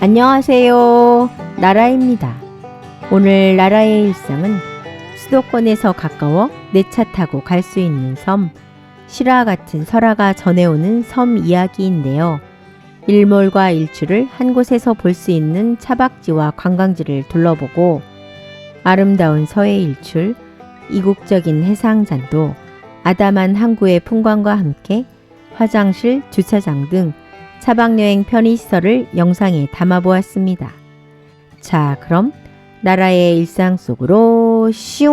안녕하세요. 나라입니다. 오늘 나라의 일상은 수도권에서 가까워 내 차 타고 갈 수 있는 섬, 실화 같은 설화가 전해오는 섬 이야기인데요. 일몰과 일출을 한 곳에서 볼 수 있는 차박지와 관광지를 둘러보고 아름다운 서해 일출, 이국적인 해상잔도, 아담한 항구의 풍광과 함께 화장실, 주차장 등 차박여행 편의시설을 영상에 담아보았습니다. 자, 그럼 나라의 일상 속으로 슝!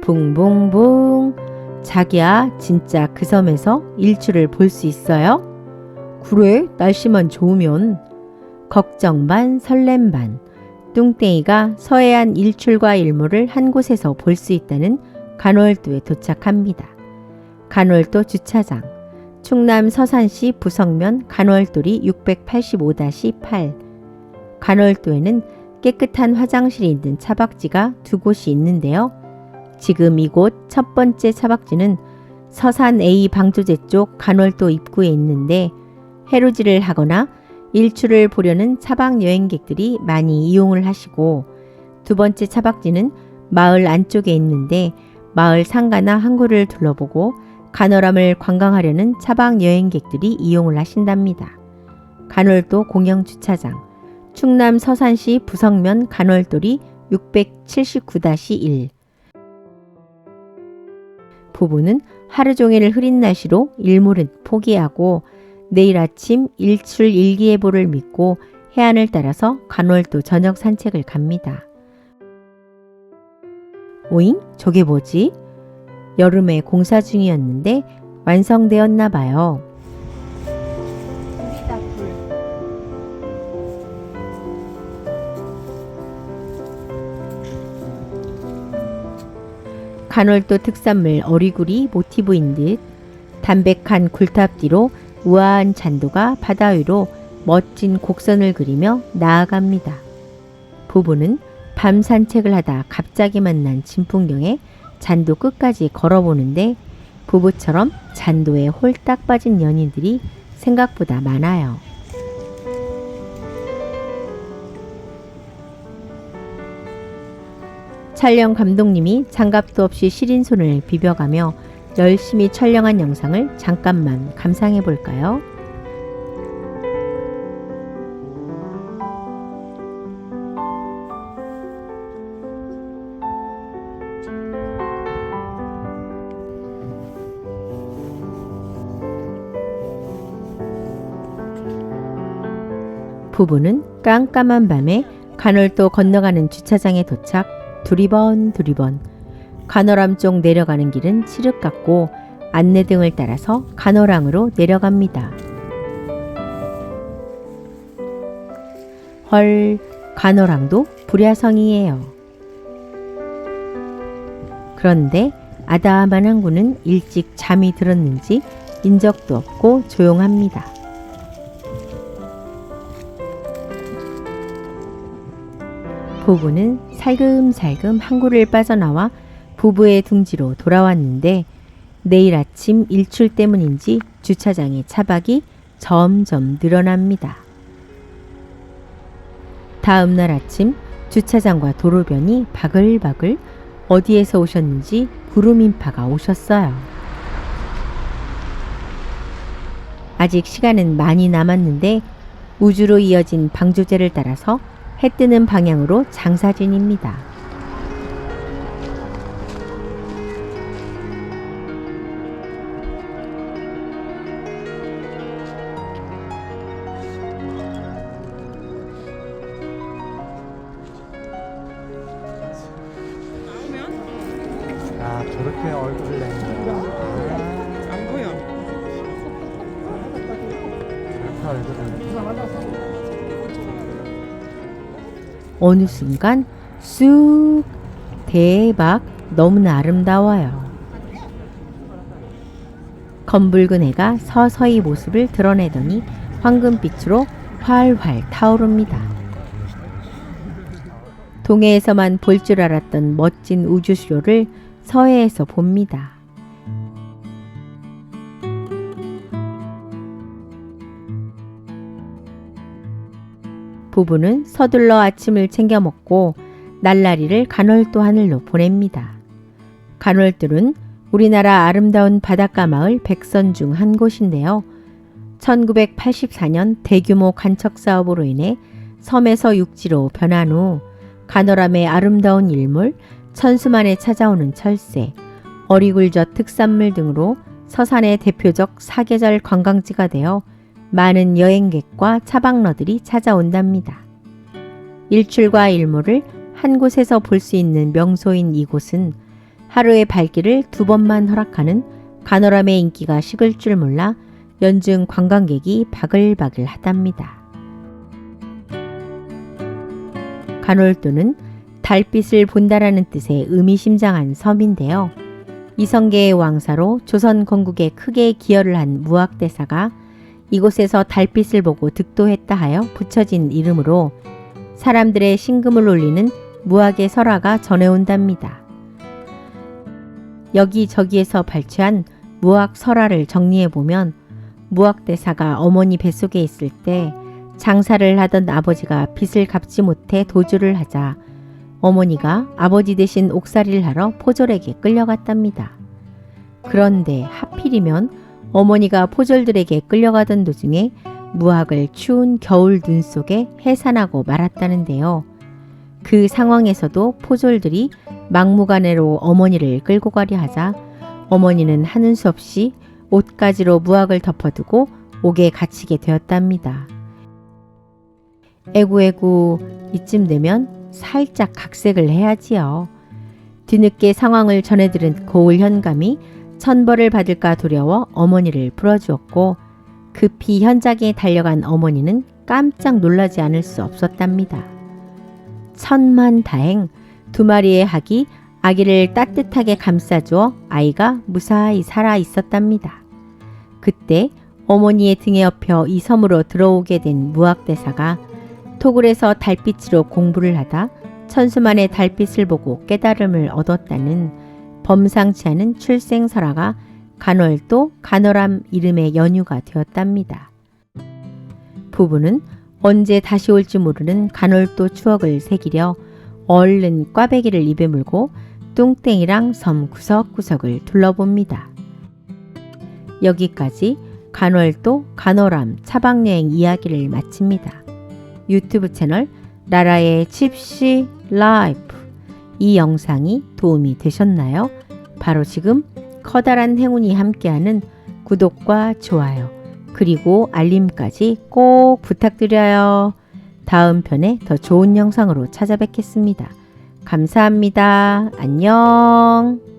붕붕붕! 자기야, 진짜 그 섬에서 일출을 볼 수 있어요? 그래, 날씨만 좋으면. 걱정 반, 설렘 반. 뚱땡이가 서해안 일출과 일몰을 한 곳에서 볼 수 있다는 간월도에 도착합니다. 간월도 주차장 충남 서산시 부성면 간월도리 685-8 간월도에는 깨끗한 화장실이 있는 차박지가 두 곳이 있는데요. 지금 이곳 첫 번째 차박지는 서산 A 방조제 쪽 간월도 입구에 있는데 해루질을 하거나 일출을 보려는 차박 여행객들이 많이 이용을 하시고 두 번째 차박지는 마을 안쪽에 있는데 마을 상가나 항구를 둘러보고 간월함을 관광하려는 차박 여행객들이 이용을 하신답니다. 간월도 공영 주차장 충남 서산시 부성면 간월도리 679-1 부부는 하루 종일 흐린 날씨로 일몰은 포기하고 내일 아침 일출 일기예보를 믿고 해안을 따라서 간월도 저녁 산책을 갑니다. 오잉? 저게 뭐지? 여름에 공사 중이었는데 완성되었나 봐요. 간월도 특산물 어리구리 모티브인 듯 담백한 굴탑 뒤로 우아한 잔도가 바다 위로 멋진 곡선을 그리며 나아갑니다. 부부는 밤 산책을 하다 갑자기 만난 진풍경에 잔도 끝까지 걸어보는데 부부처럼 잔도에 홀딱 빠진 연인들이 생각보다 많아요. 촬영 감독님이 장갑도 없이 시린 손을 비벼가며 열심히 촬영한 영상을 잠깐만 감상해 볼까요? 부부는 깜깜한 밤에 간월도 건너가는 주차장에 도착 두리번 두리번 간월암 쪽 내려가는 길은 칠흑 같고 안내등을 따라서 간월항으로 내려갑니다. 헐, 간월항도 불야성이에요. 그런데 아담한 항구는 일찍 잠이 들었는지 인적도 없고 조용합니다. 부부는 살금살금 항구를 빠져나와 부부의 둥지로 돌아왔는데 내일 아침 일출 때문인지 주차장의 차박이 점점 늘어납니다. 다음 날 아침 주차장과 도로변이 바글바글 어디에서 오셨는지 구름 인파가 오셨어요. 아직 시간은 많이 남았는데 우주로 이어진 방조제를 따라서 해 뜨는 방향으로 장사진입니다. 아 저렇게 얼굴을 내는 거야? 어느 순간 쑥 대박 너무나 아름다워요. 검붉은 해가 서서히 모습을 드러내더니 황금빛으로 활활 타오릅니다. 동해에서만 볼 줄 알았던 멋진 우주쇼를 서해에서 봅니다. 부부는 서둘러 아침을 챙겨 먹고 날라리를 간월도 하늘로 보냅니다. 간월들은 우리나라 아름다운 바닷가 마을 백선 중 한 곳인데요. 1984년 대규모 간척 사업으로 인해 섬에서 육지로 변한 후 간호람의 아름다운 일몰, 천수만에 찾아오는 철새, 어리굴젓 특산물 등으로 서산의 대표적 사계절 관광지가 되어 많은 여행객과 차박러들이 찾아온답니다. 일출과 일몰을 한 곳에서 볼 수 있는 명소인 이곳은 하루의 발길을 두 번만 허락하는 간호람의 인기가 식을 줄 몰라 연중 관광객이 바글바글 하답니다. 간월도는 달빛을 본다라는 뜻의 의미심장한 섬인데요. 이성계의 왕사로 조선 건국에 크게 기여를 한 무학대사가 이곳에서 달빛을 보고 득도했다 하여 붙여진 이름으로 사람들의 신금을 올리는 무학의 설화가 전해온답니다. 여기저기에서 발췌한 무학 설화를 정리해 보면 무학대사가 어머니 뱃속에 있을 때 장사를 하던 아버지가 빚을 갚지 못해 도주를 하자 어머니가 아버지 대신 옥살이를 하러 포졸에게 끌려갔답니다. 그런데 하필이면 어머니가 포졸들에게 끌려가던 도중에 무학을 추운 겨울 눈 속에 해산하고 말았다는데요. 그 상황에서도 포졸들이 막무가내로 어머니를 끌고 가려 하자 어머니는 하는 수 없이 옷가지로 무학을 덮어두고 옥에 갇히게 되었답니다. 에구에구 이쯤 되면 살짝 각색을 해야지요. 뒤늦게 상황을 전해들은 고을 현감이 천벌을 받을까 두려워 어머니를 풀어주었고 급히 현장에 달려간 어머니는 깜짝 놀라지 않을 수 없었답니다. 천만 다행 두 마리의 학이 아기를 따뜻하게 감싸주어 아이가 무사히 살아 있었답니다. 그때 어머니의 등에 업혀 이 섬으로 들어오게 된 무학대사가 토굴에서 달빛으로 공부를 하다 천수만의 달빛을 보고 깨달음을 얻었다는 범상치 않은 출생설화가 간월도 간월함 이름의 연유가 되었답니다. 부부는 언제 다시 올지 모르는 간월도 추억을 새기려 얼른 꽈배기를 입에 물고 뚱땡이랑 섬 구석구석을 둘러봅니다. 여기까지 간월도 간월함 차박여행 이야기를 마칩니다. 유튜브 채널 라라의 칩시 라이프 이 영상이 도움이 되셨나요? 바로 지금 커다란 행운이 함께하는 구독과 좋아요 그리고 알림까지 꼭 부탁드려요. 다음 편에 더 좋은 영상으로 찾아뵙겠습니다. 감사합니다. 안녕.